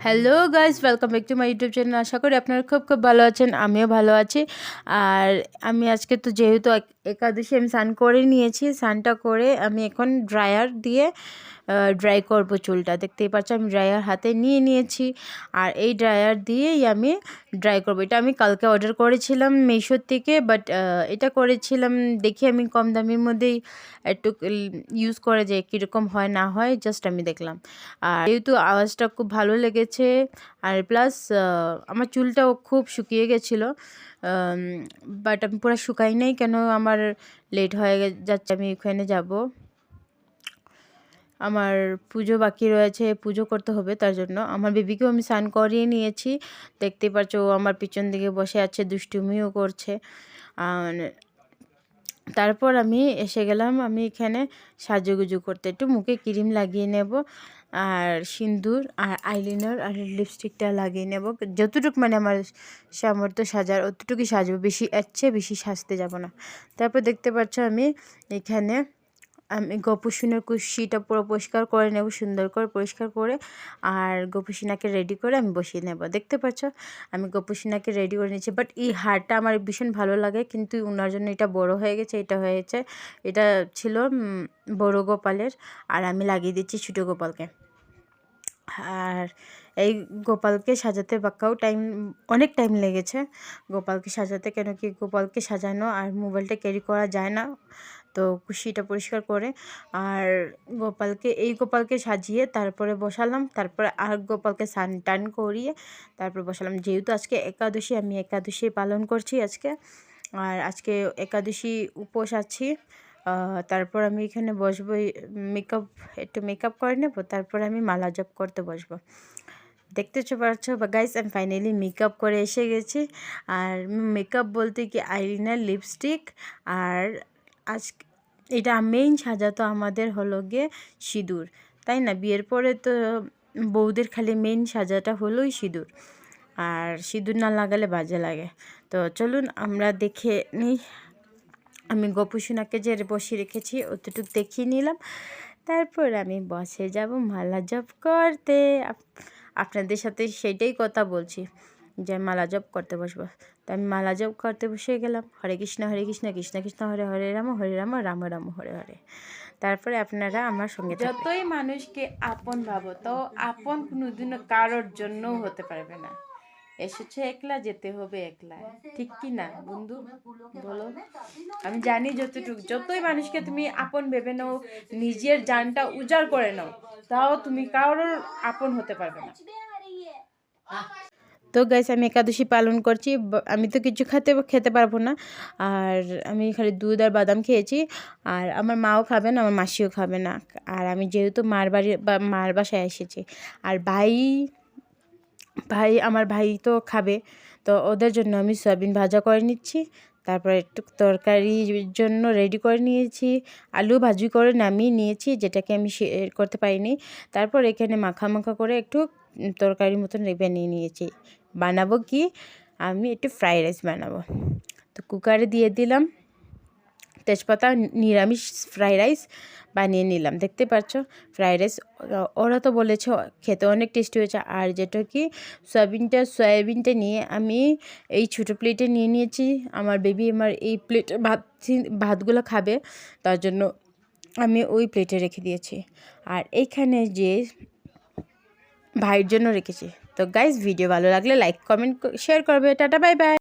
Hello guys welcome back to my YouTube channel আশা করি আপনারা খুব খুব ভালো আছেন, আমিও ভালো আছি। আর আমি আজকে তো যেহেতু এক- একাদশী আমি স্নান করে নিয়েছি, স্নানটা করে আমি এখন ড্রায়ার দিয়ে ড্রাই করব চুলটা। দেখতেই পাচ্ছ, আমি ড্রায়ার হাতে নিয়ে নিয়েছি। আর এই ড্রায়ার দিয়েই আমি ড্রাই করব। এটা আমি কালকে অর্ডার করেছিলাম মিশোর থেকে বাট এটা করেছিলাম দেখি আমি কম দামের মধ্যেই একটু ইউজ করে যে কীরকম হয় না হয় জাস্ট আমি দেখলাম। আর যেহেতু আওয়াজটা খুব ভালো লেগেছে, আর প্লাস আমার চুলটাও খুব শুকিয়ে গেছিল বাট আমি পুরো শুকাই নাই কেন, আমার লেট হয়ে যাচ্ছে, আমি ওখানে যাব। আমার পুজো বাকি রয়েছে, পুজো করতে হবে তার জন্য। আমার বেবিকেও আমি স্নান করিয়ে নিয়েছি। দেখতে পাচ্ছ ও আমার পিছন দিকে বসে আছে, দুষ্টুমিও করছে। আর তারপর আমি এসে গেলাম, আমি এখানে সাজুগুজু করতে। একটু মুখে ক্রিম লাগিয়ে নেব আর সিঁদুর আর আইলিনার আর লিপস্টিকটা লাগিয়ে নেব। যতটুকু মানে আমার সামর্থ্য সাজার অতটুকুই সাজবো, বেশি এর বেশি সাজতে যাব না। তারপর দেখতে পাচ্ছ আমি এখানে আমি গোপুসিনের কুশিটা পুরো পরিষ্কার করে নেব, সুন্দর করে পরিষ্কার করে, আর গোপুসিনাকে রেডি করে আমি বসিয়ে নেব। দেখতে পাচ্ছ? আমি গোপুসিনাকে রেডি করে নিয়েছি বাট এই হারটা আমার ভীষণ ভালো লাগে, কিন্তু ওনার জন্য এটা বড় হয়ে গেছে, এটা হয়েছে, এটা ছিল বড় গোপালের, আর আমি লাগিয়ে দিচ্ছি ছোটো গোপালকে। আর এই গোপালকে সাজাতে বাক্কাও টাইম অনেক টাইম লেগেছে, গোপালকে সাজাতে, কেন কি গোপালকে সাজানো আর মোবাইলটা ক্যারি করা যায় না। তো কুশিটা পরিষ্কার করে আর গোপালকে, এই গোপালকে সাজিয়ে তারপরে বসালাম। তারপরে আর গোপালকে স্নান টান করিয়ে তারপর বসালাম। যেহেতু আজকে একাদশী, আমি একাদশী পালন করছি আজকে। আর আজকে একাদশী উপোস আছি। তারপর আমি এখানে বসবো মেকআপ একটু মেকআপ করে নেব, তারপর আমি মালা জপ করতে বসবো। দেখতে পাচ্ছ? বা গাইস আমি ফাইনালি মেকআপ করে এসে গেছি। আর মেকআপ বলতে কি আইলাইনার লিপস্টিক আর আজ এটা মেইন সাজা তো আমাদের হলো গিয়ে সিঁদুর, তাই না? বিয়ের পরে তো বউদের খালি মেইন সাজাটা হলোই সিঁদুর, আর সিঁদুর না লাগালে বাজে লাগে। তো চলুন আমরা দেখে নিই আমি গোপুসোনাকে যে বসিয়ে রেখেছি, অতটুকু দেখিয়ে নিলাম। তারপর আমি বসে যাব মালা জপ করতে। আপনাদের সাথে সেটাই কথা বলছি। যে আমি মালা জপ করতে বসবো। তো আমি মালা জপ করতে বসে গেলাম হরে কৃষ্ণ হরে কৃষ্ণ কৃষ্ণ কৃষ্ণ হরে হরে রাম হরে রাম রাম রাম হরে হরে। তারপরে আপনারা আমার সঙ্গে যতই মানুষকে আপন ভাবো তো আপন কোনোদিনও কারোর জন্যও হতে পারবে না। এসেছে একলা যেতে হবে একলা। ঠিক কি না বন্ধু? বলো। আমি জানি যতটুকু যতই মানুষকে তুমি আপন ভেবে নাও নিজের জানটা উজাড় করে নাও তাও তুমি কারোর আপন হতে পারবে না। তো গাইস আমি একাদশী পালন করছি। আমি তো কিছু খেতে খেতে পারব না। আর আমি খালি দুধ আর বাদাম খেয়েছি। আর আমার মাও খাবে না, আমার মাসিও খাবে না। আর আমি যেহেতু মার বাড়ি, বা, মার বাসায় এসেছি। আর ভাই ভাই, আমার ভাই তো খাবে। তো ওদের জন্য আমি সয়াবিন ভাজা করে নিচ্ছি। তারপর একটু তরকারির জন্য রেডি করে নিয়েছি। আলু ভাজি করে নামিয়ে নিয়েছি, যেটাকে আমি করতে পারিনি। তারপর এখানে মাখা মাখা করে একটু তরকারির মতন বানিয়ে নিয়েছি। বানাবো কি? আমি একটু ফ্রাইড রাইস বানাবো। তো কুকারে দিয়ে দিলাম। তেজপাতা, নিরামিষ ফ্রাইড রাইস বানিয়ে নিলাম। দেখতে পাচ্ছ? ফ্রাইড রাইস ওরা তো বলেছে, খেতে অনেক টেস্টি হয়েছে। আর যেটা কি? সয়াবিনটা সয়াবিনটা নিয়ে আমি এই ছোটো প্লেটে নিয়ে নিয়েছি। আমার বেবি আমার এই প্লেটে ভাত ভাতগুলো খাবে। তার জন্য আমি ওই প্লেটে রেখে দিয়েছি। আর এইখানে যে ভাইয়ের জন্য রেখেছি। তো গাইজ ভিডিও ভালো লাগলে লাইক কমেন্ট শেয়ার করবে। Tata bye bye